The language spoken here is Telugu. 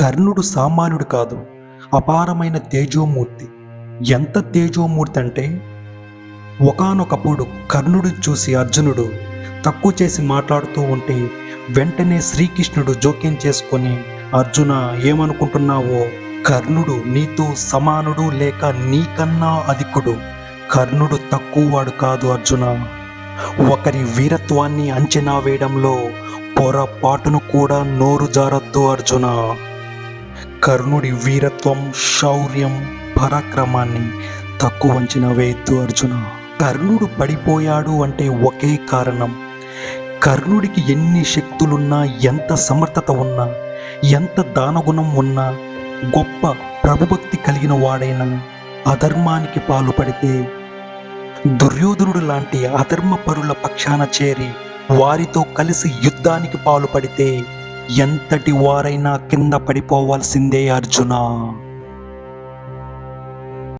కర్ణుడు సామాన్యుడు కాదు అపారమైన తేజోమూర్తి. ఎంత తేజోమూర్తి అంటే ఒకానొకప్పుడు కర్ణుడు చూసి అర్జునుడు తక్కువ చేసి మాట్లాడుతూ ఉంటే వెంటనే శ్రీకృష్ణుడు జోక్యం చేసుకొని అర్జున ఏమనుకుంటున్నావో? కర్ణుడు నీతో సమానుడు లేక నీకన్నా అధికుడు. కర్ణుడు తక్కువవాడు కాదు అర్జున. ఒకరి వీరత్వాన్ని అంచనా వేయడంలో పొరపాటును కూడా నోరు జారద్దు అర్జున. కర్ణుడి వీరత్వం శౌర్యం పరాక్రమాన్ని తక్కువ అంచనా వేయద్దు అర్జున. కర్ణుడు పడిపోయాడు అంటే ఒకే కారణం. కర్ణుడికి ఎన్ని శక్తులున్నా ఎంత సమర్థత ఉన్నా ఎంత దానగుణం ఉన్నా గొప్ప ప్రభుభక్తి కలిగిన వాడైనా అధర్మానికి పాల్పడితే దుర్యోధనుడు లాంటి అధర్మ పరుల పక్షాన చేరి వారితో కలిసి యుద్ధానికి పాల్పడితే ఎంతటి వారైనా కింద పడిపోవాల్సిందే అర్జున.